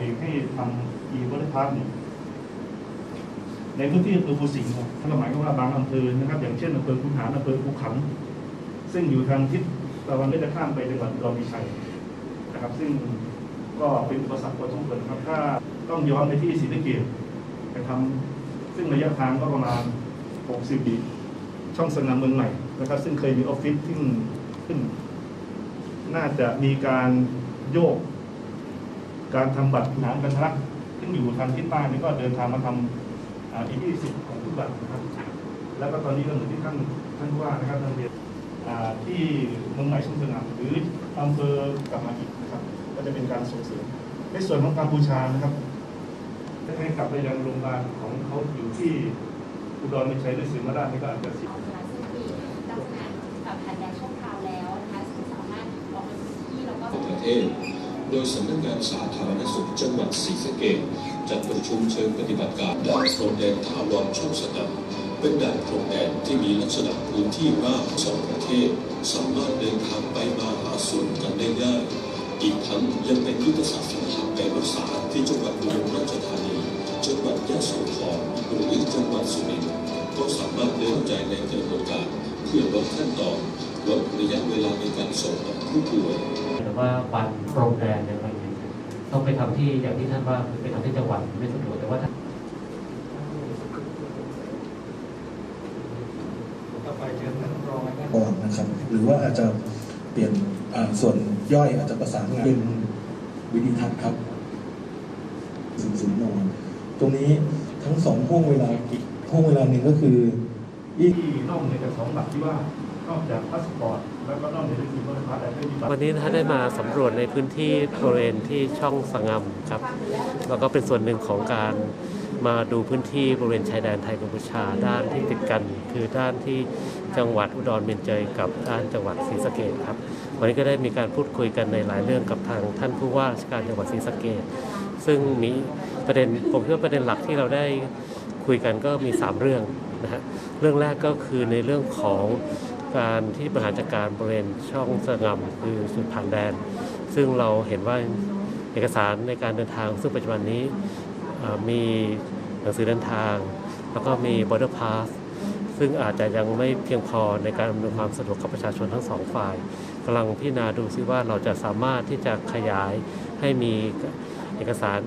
เองให้ทำอีเวอร์พาร์เนี่ยในพื้นที่อำเภอภูสิงห์ครับท่านหมายความว่าบางอำเภอนะครับ อย่างเช่นอำเภอคุนหารอำเภอภูขันซึ่งอยู่ทางทิศตะวันตกข้ามไปจังหวัดอุดรธานีนะครับ ซึ่งก็เป็นอุปสรรคพอสมควรนะครับ ถ้าต้องย้อนไปที่ศรีสะเกษไปทำซึ่งระยะทางก็ประมาณ 60ปีช่องสนามเมืองใหม่นะครับ ซึ่งเคยมีออฟฟิศซึ่งซึ่งน่าจะมีการโยก การทำบัตรหารกันทะลักซึ่งอยู่ทางทิศใต้นี่ก็เดินทางมาทำอ่าอีที่สิบของทุกบัตรนะครับ แล้วก็ตอนนี้ก็เหมือนที่ท่านท่านผู้ว่านะครับท่านเรียนอ่าที่เมืองใหม่ชุมสนามหรืออำเภอกำมะอีกนะครับก็จะเป็นการส่งเสริมในส่วนของกัมพูชานะครับจะให้กลับไปยังโรงพยาบาลของเขาอยู่ที่อุดรไม่ใช้ด้วยสิมาราชนี่ก็อาจจะเสียของสถานซึ่งมีลักษณะแบบผ่านแดนชั่วคราวแล้วนะคะซึ่งสามารถออกในพื้นที่แล้วก็ประเทศ โดยสำนักงานสาธารณสุขจังหวัดศรีสะเกษจัดประชุมเชิงปฏิบัติการด่านพรมแดนถาวรช่องสนับเป็นด่านพรมแดนที่มีลักษณะพื้นที่มากสองประเทศ สามารถเดินทางไปมาหาสู่กันได้ง่ายอีกทั้งยังเป็นยุทธศาสตร์สำคัญในรักษาที่จังหวัดอุบลราชธานีจังหวัดยะโสธรหรือจังหวัดสุรินทร์ก็สามารถเดินใจในกระบวนการเพื่อลดขั้นตอน ลดระยะเวลาในการส่งผู้ป่วยหรือว่าวันโปรแกรมอะไรอย่างเงี้ยต้องไปทำที่อย่างที่ท่านว่าไปทำที่จังหวัดไม่สะดวกแต่ว่าถ้าก่อนนะครับ หรือว่าอาจจะเปลี่ยนส่วนย่อยอาจจะประสานงานเป็นวิดีทัศน์ครับศูนย์ศูนย์นอนตรงนี้ทั้งสองห่วงเวลาห่วงเวลาหนึ่งก็คือที่นอกเหนือจากสองบัตรที่ว่า นอกจากพาสปอร์ตแล้วก็นอกเหนือจากอีเวอร์พาร์ตแล้วก็มีบัตรวันนี้นะฮะได้มาสำรวจในพื้นที่บริเวณที่ช่องสงามครับแล้วก็เป็นส่วนหนึ่งของการมาดูพื้นที่บริเวณชายแดนไทยกัมพูชาด้านที่ติดกัน คือด้านที่จังหวัดอุดรเบญเจยกับด้านจังหวัดศรีสะเกษครับวันนี้ก็ได้มีการพูดคุยกันในหลายเรื่องกับทางท่านผู้ว่าราชการจังหวัดศรีสะเกษซึ่งมีประเด็นผมคิดว่าประเด็นหลักที่เราได้คุยกันก็มี 3 เรื่องนะฮะเรื่องแรกก็คือในเรื่องของ การที่บริหารจัดการบริเวณช่องสงามคือจุดผ่านแดน ซึ่งเราเห็นว่าเอกสารในการเดินทาง ซึ่งปัจจุบันนี้มีหนังสือเดินทาง แล้วก็มี border pass ซึ่งอาจจะยังไม่เพียงพอในการอำนวยความสะดวกกับประชาชนทั้งสองฝ่ายกำลังพิจารณาดูซิว่าเราจะสามารถที่จะขยายให้มีเอกสาร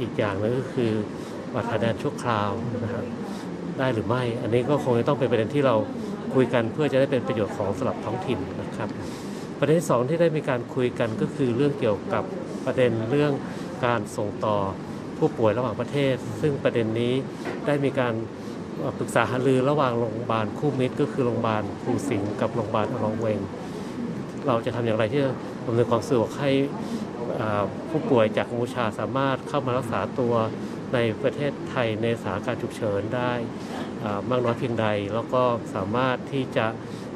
อีกอย่างหนึงก็คือบัตรผ่านแดนชั่วคราวนะครับได้หรือไม่ อันนี้ก็คงจะต้องเป็นประเด็นที่เรา คุยกันเพื่อจะได้เป็นประโยชน์ของสำหรับท้องถิ่นนะครับ ประเด็นที่สองที่ได้มีการคุยกันก็คือเรื่องเกี่ยวกับประเด็นเรื่องการส่งต่อผู้ป่วยระหว่างประเทศ ซึ่งประเด็นนี้ได้มีการปรึกษาหารือระหว่างโรงพยาบาลคู่มิตร ก็คือโรงพยาบาลภูสิงห์กับโรงพยาบาลอรองเวง เราจะทำอย่างไรที่จะอำนวยความสะดวกให้ผู้ป่วยจากกัมพูชาสามารถเข้ามารักษาตัวในประเทศไทยในสถานการณ์ฉุกเฉินได้ มากน้อยเพียงใด แล้วก็สามารถที่จะ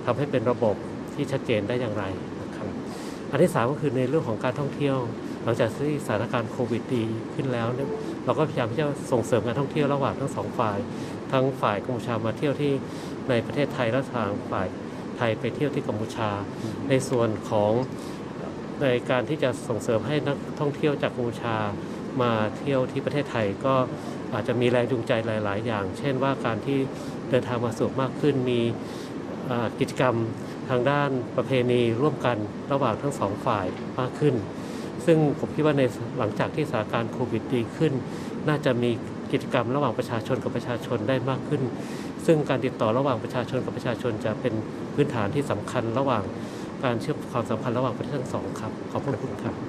ทำให้เป็นระบบที่ชัดเจนได้อย่างไรนะครับอันที่สามก็คือในเรื่องของการท่องเที่ยว หลังจากที่สถานการณ์โควิดดีขึ้นแล้วเนี่ยเราก็พยายามที่จะส่งเสริมการท่องเที่ยวระหว่างทั้งสองฝ่าย ทั้งฝ่ายกัมพูชามาเที่ยวที่ในประเทศไทยและทางฝ่ายไทยไปเที่ยวที่กัมพูชา ในส่วนของในการที่จะส่งเสริมให้นักท่องเที่ยวจากกัมพูชามาเที่ยวที่ประเทศไทยก็ อาจจะมีแรงจูงใจหลาย ๆ อย่าง เช่นว่าการที่เดินทางมาสะดวกมากขึ้นมีกิจกรรมทางด้านประเพณีร่วมกันระหว่างทั้งสองฝ่ายมากขึ้น ซึ่งผมคิดว่าในหลังจากที่สถานการณ์โควิดดีขึ้น น่าจะมีกิจกรรมระหว่างประชาชนกับประชาชนได้มากขึ้น ซึ่งการติดต่อระหว่างประชาชนกับประชาชนจะเป็นพื้นฐานที่สำคัญระหว่างการเชื่อมความสัมพันธ์ระหว่างประเทศทั้งสองครับ ขอบพระคุณครับ